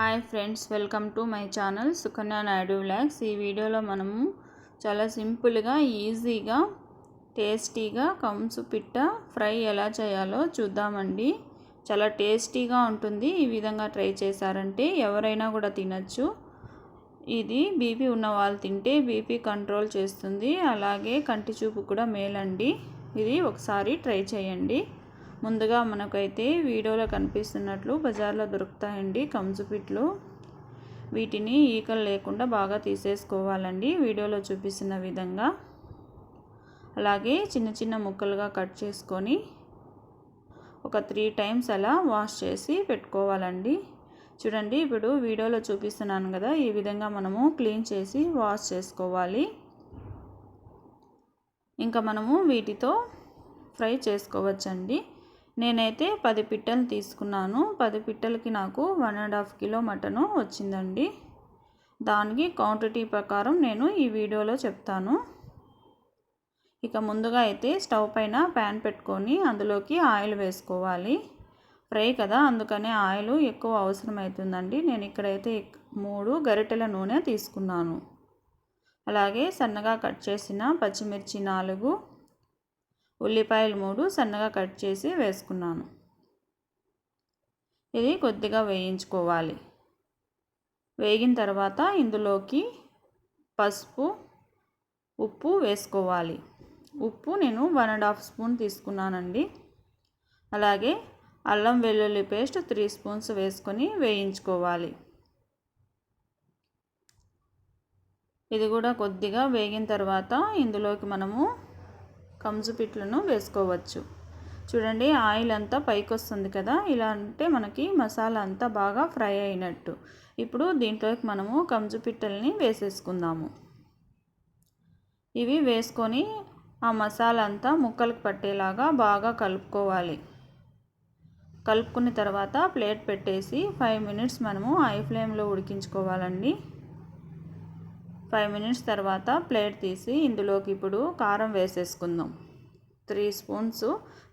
Hi friends welcome to my channel Sukanya Naidu vlogs. ఈ వీడియోలో మనము చాలా సింపుల్గా ఈజీగా టేస్టీగా కంసు పిట్ట ఫ్రై ఎలా చేయాలో చూద్దామండి. చాలా టేస్టీగా ఉంటుంది ఈ విధంగా ట్రై చేశారంటే ఎవరైనా కూడా తినచ్చు. ఇది బీపీ ఉన్న వాళ్ళు తింటే బీపీ కంట్రోల్ చేస్తుంది అలాగే కంటి చూపు కూడా మేలండి. ఇది ఒకసారి ట్రై చేయండి. ముందుగా మనకైతే వీడియోలో కనిపిస్తున్నట్లు బజార్లో దొరుకుతాయండి కంజుపిట్లు వీటిని ఈకలు లేకుండా బాగా తీసేసుకోవాలండి. వీడియోలో చూపిస్తున్న విధంగా. అలాగే చిన్న చిన్న ముక్కలుగా కట్ చేసుకొని ఒక త్రీ టైమ్స్ అలా వాష్ చేసి పెట్టుకోవాలండి. చూడండి ఇప్పుడు వీడియోలో చూపిస్తున్నాను కదా ఈ విధంగా మనము క్లీన్ చేసి వాష్ చేసుకోవాలి. ఇంకా మనము వీటితో ఫ్రై చేసుకోవచ్చండి. నేనైతే పది పిట్టలు తీసుకున్నాను. పది పిట్టలకి నాకు one and half kilo mutton వచ్చిందండి. దానికి క్వాంటిటీ ప్రకారం నేను ఈ వీడియోలో చెప్తాను. ఇక ముందుగా అయితే స్టవ్ పైన ప్యాన్ పెట్టుకొని అందులోకి ఆయిల్ వేసుకోవాలి. ఫ్రై కదా అందుకనే ఆయిల్ ఎక్కువ అవసరం అవుతుందండి. నేను ఇక్కడైతే మూడు గరిటెల నూనె తీసుకున్నాను. అలాగే సన్నగా కట్ చేసిన పచ్చిమిర్చి నాలుగు ఉల్లిపాయలు మూడు సన్నగా కట్ చేసి వేసుకున్నాను. ఇది కొద్దిగా వేయించుకోవాలి. వేగిన తర్వాత ఇందులోకి పసుపు ఉప్పు వేసుకోవాలి. ఉప్పు నేను వన్ అండ్ హాఫ్ స్పూన్ తీసుకున్నానండి. అలాగే అల్లం వెల్లుల్లి పేస్ట్ త్రీ స్పూన్స్ వేసుకొని వేయించుకోవాలి. ఇది కూడా కొద్దిగా వేగిన తర్వాత ఇందులోకి మనము కంజుపిట్లను వేసుకోవచ్చు. చూడండి ఆయిల్ అంతా పైకి వస్తుంది కదా. ఇలా అంటే మనకి మసాలా అంతా బాగా ఫ్రై అయినట్టు. ఇప్పుడు దీంట్లోకి మనము కంజుపిట్టల్ని వేసేసుకుందాము. ఇవి వేసుకొని ఆ మసాలా అంతా ముక్కలకు పట్టేలాగా బాగా కలుపుకోవాలి. కలుపుకున్న తర్వాత ప్లేట్ పెట్టేసి ఫైవ్ మినిట్స్ మనము హై ఫ్లేమ్లో ఉడికించుకోవాలండి. ఫైవ్ మినిట్స్ తర్వాత ప్లేట్ తీసి ఇందులోకి ఇప్పుడు కారం వేసేసుకుందాం. త్రీ స్పూన్స్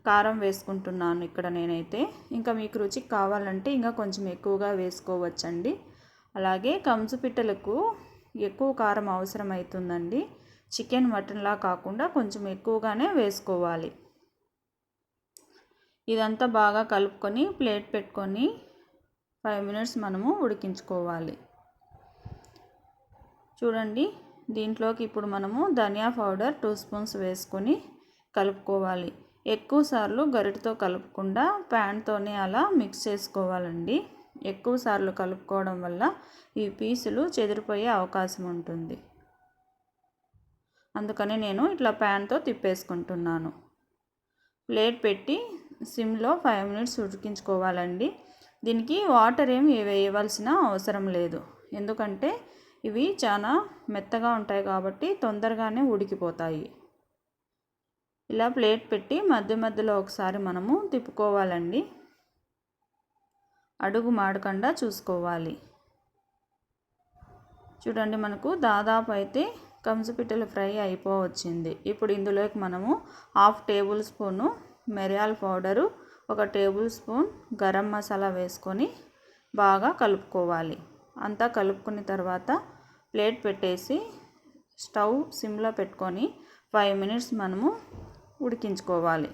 కారం వేసుకుంటున్నాను ఇక్కడ నేనైతే. ఇంకా మీకు రుచికి కావాలంటే ఇంకా కొంచెం ఎక్కువగా వేసుకోవచ్చండి. అలాగే కంచు పిట్టలకు ఎక్కువ కారం అవసరం అవుతుందండి చికెన్ మటన్లా కాకుండా కొంచెం ఎక్కువగానే వేసుకోవాలి. ఇదంతా బాగా కలుపుకొని ప్లేట్ పెట్టుకొని ఫైవ్ మినిట్స్ మనము ఉడికించుకోవాలి. చూడండి దీంట్లోకి ఇప్పుడు మనము ధనియా పౌడర్ టూ స్పూన్స్ వేసుకొని కలుపుకోవాలి. ఎక్కువ సార్లు గరిటతో కలుపకుండా ప్యాన్తోనే అలా మిక్స్ చేసుకోవాలండి. ఎక్కువ సార్లు కలుపుకోవడం వల్ల ఈ పీసులు చెదిరిపోయే అవకాశం ఉంటుంది. అందుకని నేను ఇట్లా ప్యాన్తో తిప్పేసుకుంటున్నాను. ప్లేట్ పెట్టి సిమ్లో ఫైవ్ మినిట్స్ ఉడికించుకోవాలండి. దీనికి వాటర్ ఏమి వేయవలసిన అవసరం లేదు. ఎందుకంటే ఇవి చాలా మెత్తగా ఉంటాయి కాబట్టి తొందరగానే ఉడికిపోతాయి. ఇలా ప్లేట్ పెట్టి మధ్య మధ్యలో ఒకసారి మనము తిప్పుకోవాలండి. అడుగు మాడకుండా చూసుకోవాలి. చూడండి మనకు దాదాపు అయితే కంచుపిట్టలు ఫ్రై అయిపోవచ్చింది. ఇప్పుడు ఇందులోకి మనము హాఫ్ టేబుల్ స్పూను మిరియాల పౌడరు ఒక టేబుల్ స్పూన్ గరం మసాలా వేసుకొని బాగా కలుపుకోవాలి. అంతా కలుపుకున్న తర్వాత ప్లేట్ పెట్టేసి స్టవ్ సిమ్లో పెట్టుకొని ఫైవ్ మినిట్స్ మనము ఉడికించుకోవాలి.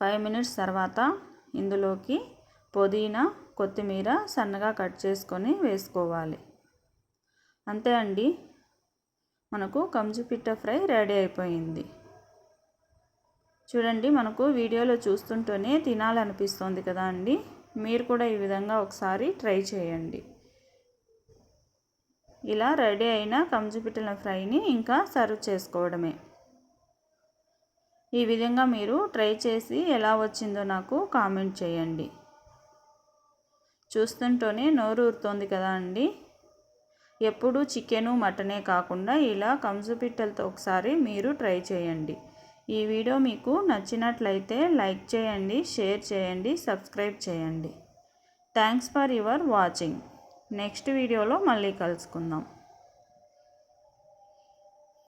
ఫైవ్ మినిట్స్ తర్వాత ఇందులోకి పుదీనా కొత్తిమీర సన్నగా కట్ చేసుకొని వేసుకోవాలి. అంతే అండి. మనకు కంజుపిట్ట ఫ్రై రెడీ అయిపోయింది. చూడండి మనకు వీడియోలో చూస్తుంటేనే తినాలనిపిస్తుంది కదా అండి. మీరు కూడా ఈ విధంగా ఒకసారి ట్రై చేయండి. ఇలా రెడీ అయిన కంజుపిట్టల ఫ్రైని ఇంకా సర్వ్ చేసుకోవడమే. ఈ విధంగా మీరు ట్రై చేసి ఎలా వచ్చిందో నాకు కామెంట్ చేయండి. చూస్తుంటేనే నోరు ఊరుతోంది కదా అండి? ఎప్పుడు చికెను మటనే కాకుండా ఇలా కంజుపిట్టలతో ఒకసారి మీరు ట్రై చేయండి. ఈ వీడియో మీకు నచ్చినట్లయితే లైక్ చేయండి షేర్ చేయండి సబ్స్క్రైబ్ చేయండి. Thanks for your watching. Next వీడియోలో మళ్ళీ కలుసుకుందాం.